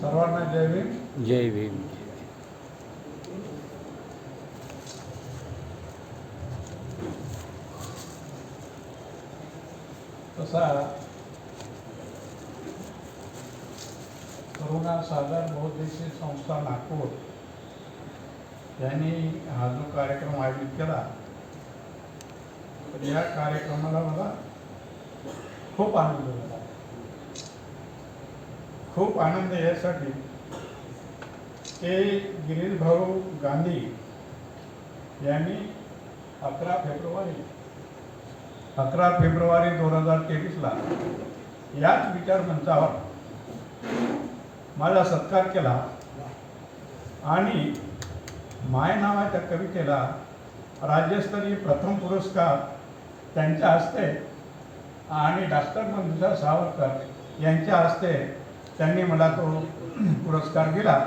सर्वांना जय भीम जय भीम तसा करुणा सागर बहुद्देशीय संस्था नागपूर यांनी हा जो कार्यक्रम आयोजित केला तर या कार्यक्रमाला मला खूप आनंद झाला. खूप आनंद यासाठी ते गिरीश भाऊ गांधी यांनी अकरा फेब्रुवारी अकरा फेब्रुवारी दोन हजार तेवीसला याच विचारमंचावर माझा सत्कार केला आणि माय नावाच्या कवितेला राज्यस्तरीय प्रथम पुरस्कार त्यांच्या हस्ते आणि डॉक्टर मंजुषा सावरकर यांच्या हस्ते त्यांनी मला तो पुरस्कार दिला.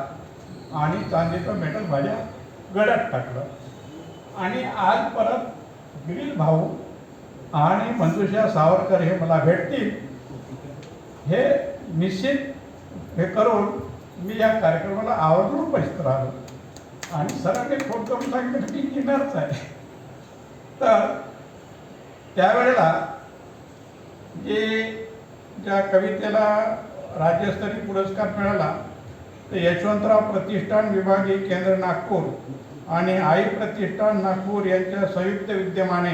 आणि चांदीचं मेटल माझ्या गळ्यात टाकलं. आणि आज परत गिरीश भाऊ आणि मंजुषा सावरकर हे मला भेटतील. हे निश्चित हे करून मी या कार्यक्रमाला आवर्जून उपस्थित राहिलो. आणि सरांनी फोन करून सांगितलं की येणारच आहे. तर त्यावेळेला जे ज्या कवितेला राज्यस्तरीय पुरस्कार मिळाला यशवंतराव प्रतिष्ठान विभागीय केंद्र नागपूर आणि आई प्रतिष्ठान नागपूर यांच्या संयुक्त विद्यमाने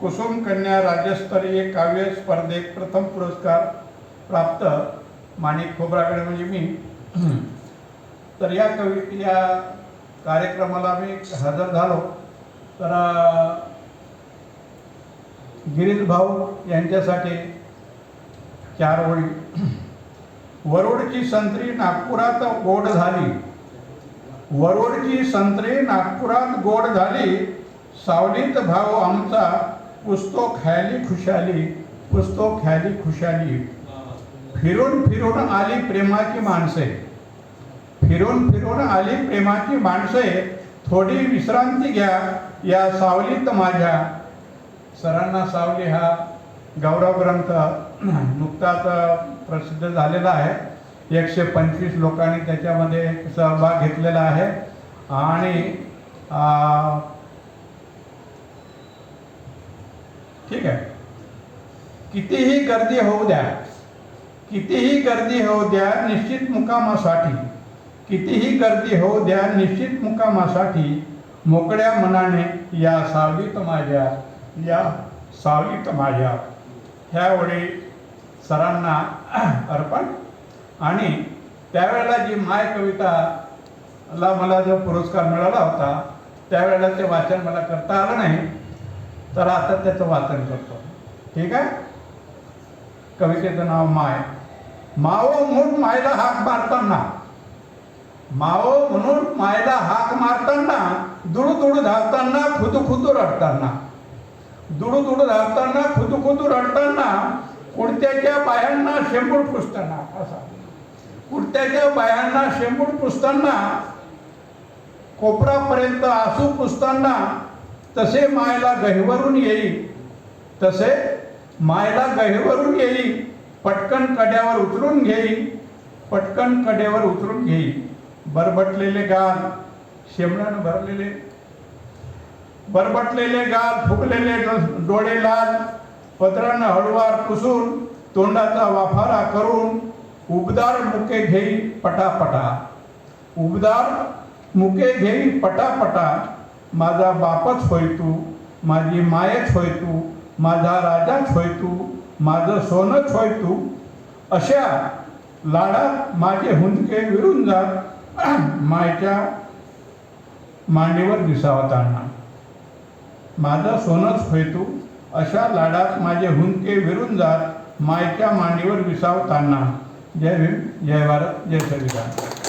कुसुम कन्या राज्यस्तरीय काव्य स्पर्धेत प्रथम पुरस्कार प्राप्त माणिक खोबराकडे म्हणजे मी. तर या कवी या कार्यक्रमाला मी हजर झालो. तर गिरीश भाऊ यांच्यासाठी चार ओळी. वरुडची संत्री नागपुरात गोड झाली. वरुडची संत्री नागपुरात गोड झाली. सावलीत भाऊ आमचा पुस्तो ख्याली खुशाली पुस्तो ख्याली खुशाली. फिरून फिरून आली प्रेमाची माणसे. फिरून फिरून आली प्रेमाची माणसे. थोडी विश्रांती घ्या या सावलीत माझ्या. सरांना सावली हा गौरव ग्रंथ नुकताच प्रसिद्ध झालेला आहे. एकशे पंचवीस लोकांनी त्याच्यामध्ये सहभाग घेतलेला आहे. आणि ठीक आहे. कितीही गर्दी होऊ द्या कितीही गर्दी होऊ द्या निश्चित मुकामासाठी कितीही गर्दी होऊ द्या निश्चित मुकामासाठी मोकळ्या मनाने या सावलीत माझ्या या सावलीत माझ्या ह्यावेळी सरांना अर्पण. आणि त्यावेळेला जी माय कविता ला मला जो पुरस्कार मिळाला होता त्यावेळेला ते वाचन मला करता आलं नाही. तर आता त्याचं वाचन करतो. ठीक आहे? कवितेचं नाव माय. मावो म्हणून मायला हाक मारताना. मावो म्हणून मायला हाक मारताना दुडू दुडू धावताना खुदू खुदू रडताना. दुडू दुडू धावताना खुदू खुदू रडताना कुर्त्याच्या बायांना शेंबूड पुसताना असा. कुर्त्याच्या बायांना शेंबूड पुसताना कोपरापर्यंत आसू पुसताना तसे मायला गहिवरून येईल तसे मायला गहिवरून येईल पटकन कड्यावर उतरून घेईल पटकन कड्यावर उतरून घेईल बरबटलेले गाल शेमणानं भरलेले. बरबटलेले गाल फुगलेले डोळे लाल. पत्रानं हळुवार पुसून तोंडाचा वाफारा करून उबदार मुके घेई पटापटा. उबदार मुके घेई पटापटा. माझा बापच होय तू माझी मायच होय तू माझा राजाच होय तू माझं सोनच होय तू. अशा लाडात माझे हुंदके विरून जात मायच्या मांडीवर दिसावताना माझं सोनच होय तू अशा लाडात माझे हुंके विरून जात मायच्या मांडीवर विसावताना. जय भीम जय भारत जय संविधान.